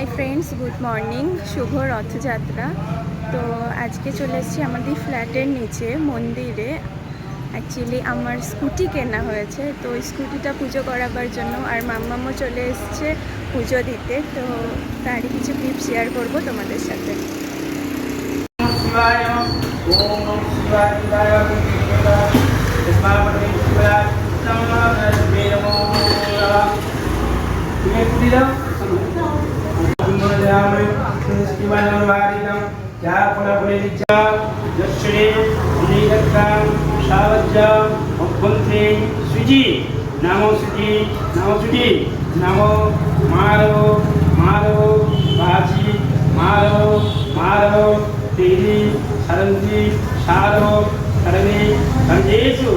High friends good morning শুভ রথযাত্রা। তো আজকে চলে এসেছি আমাদের ফ্ল্যাটের নিচে, মন্দিরে। অ্যাকচুয়ালি আমার স্কুটি কেনা হয়েছে। তো ওই স্কুটিটা পুজো করাবার জন্য আর মাম্মামও চলে এসছে পুজো দিতে। তো তারই কিছু ক্লিপ শেয়ার করব তোমাদের সাথে। Yeah. శ్రీరామ శ్రీమనం వారిదం యాపులపులిజ్జా దర్శనేం నీలక్కాం సావజ్జాం ముఖ్యంత్రేం సుజీ. నమో సుజీ నమో సుజీ. నమో మారవో మారవో బాజీ మారవో మారవో తేజీ సరంజీ సారో సరణి సంజేషు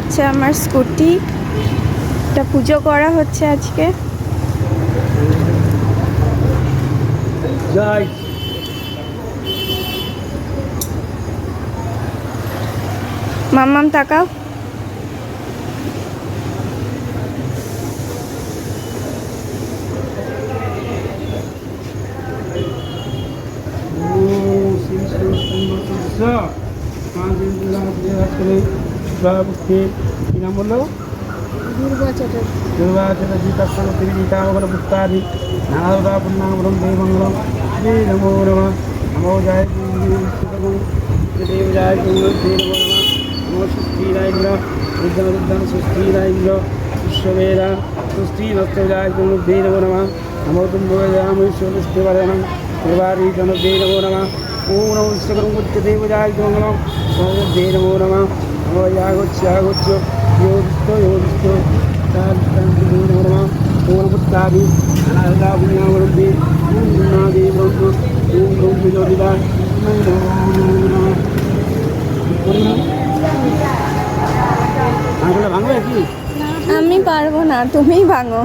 হচ্ছে আমার স্কুটি। এটা পুজো করা হচ্ছে আজকে। মাম্মাম তাকাও। ओम বিপ্লব স্থির কী নাম বলল? দুর্গা চ্যাটার্জি। তার সঙ্গে তিনি গীতা ওখানে দেব জয় কুন্দ শ্রী নমো নম। নমো সুস্থি রাইন্দ্র বুদ্ধা বুদ্ধা সুস্থি রাইন্দ্র বিশ্ববেদা সুস্থি ఓం నమ విశ్వకరం గుర్తుదేవ జాగ్రత్త దే నమో నమ నమో యాగొచ్చు యాగొచ్చు యోగిస్తూ యోగిస్తూ నమో నమ ఓనపుత్తాది అనాథా పుణ్యావరుద్ధి ఓం నాది బ్రహ్మ ఓం ఓం విజోదిద ভাঙবে কি আমি পারব না তুমিই ভাঙো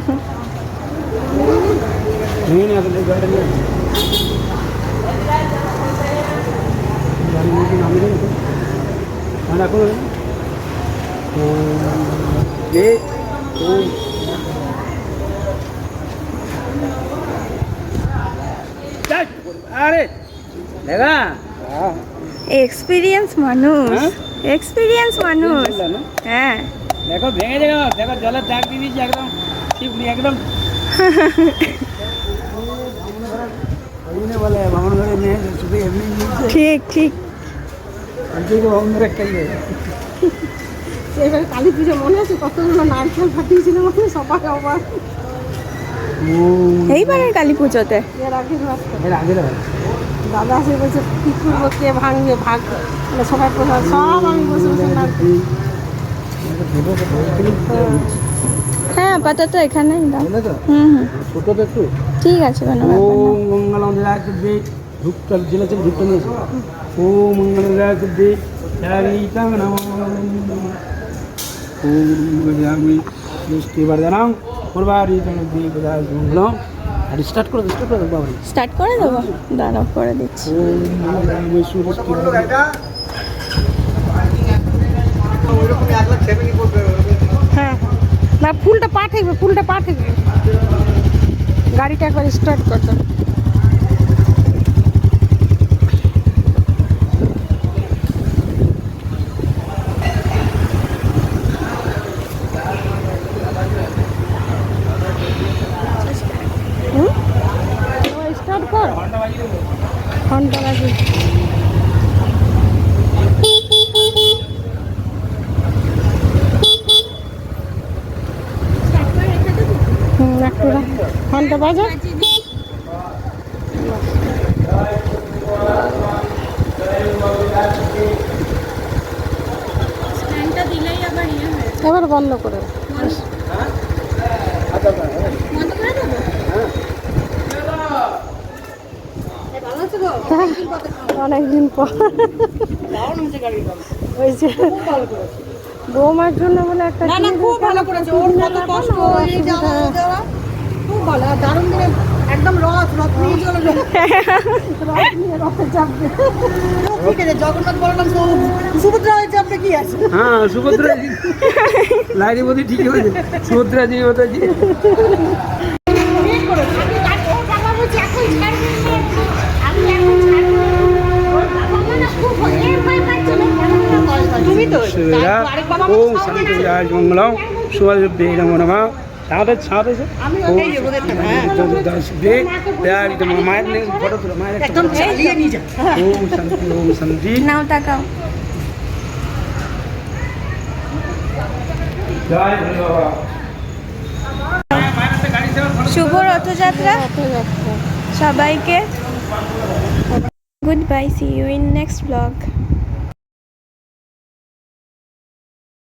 এখন যে যাই, আরে দেখা এক্সপিরিয়েন্স মানুষ হ্যাঁ? এক্সপিরিয়েন্স মানুষ হ্যাঁ দেখো ভেঙে দেখো দেখো জলের দাগ দিয়ে দিয়েছি একদম শিবলি একদম বলে ভ্রমণ করে এমনি ঠিক ঠিক আমি তো ভ্রমণ করে একটাই এবারে কালী পুজো মনে আছে? কতগুলো নারকেল ফাটিয়েছিল মানে সবাই আবার এইবারের কালী পুজোতে এর আগের বার। তো। দাদা সে বলছে কি করব কে ভাঙবে ভাগ মানে সবাই প্রসাদ সব আমি বসে বসে নারকেল হ্যাঁ আপাতত এখানেই দাও। হুম একটু। ঠিক আছে পূর্বারি তনদি পদার মঙ্গলম আর স্টার্ট করে স্টার্ট করে বাবা স্টার্ট করে দেবো? দাঁড়াও করে দিচ্ছি। ওম হ্যাঁ না ফুলটা পা ঠেকবে ফুলটা পা ঠেকবে গাড়িটা একবার স্টার্ট করতে হবে। হুম? ও, start কর ঘণ্টা বাজে হুম একটু রাখ। ঘণ্টা বাজে এবার বন্ধ করে বন্ধ। করে অনেকদিন পর ওই যে বৌমার জন্য বলে একটা না না কিনে খুব ভালো করেছে। ওর কত কষ্ট আর দারুণ দিনে একদম রথ রথ নিয়ে রথ নিয়ে রথে চাপবে। জগন্নাথ বলরাম সুভদ্রা হয়ে চাপবে কি আছে? হ্যাঁ সুভদ্রা লাইনে বলতে ঠিকই হয়েছে সুভদ্রা জি ওটা জি। তুমি তো নমো নমঃ সাথে সাথে আমি যে ওদের হ্যাঁ। দশে তো মায়ের নিয়ে ফটো তুলো মায়ের একদম চালিয়ে নিয়ে যা। ওম শান্তি ওম শান্তি। নাও তাকাও। জয় ভোলে বাবা। শুভ রথযাত্রা। সবাইকে। Good bye see you in next blog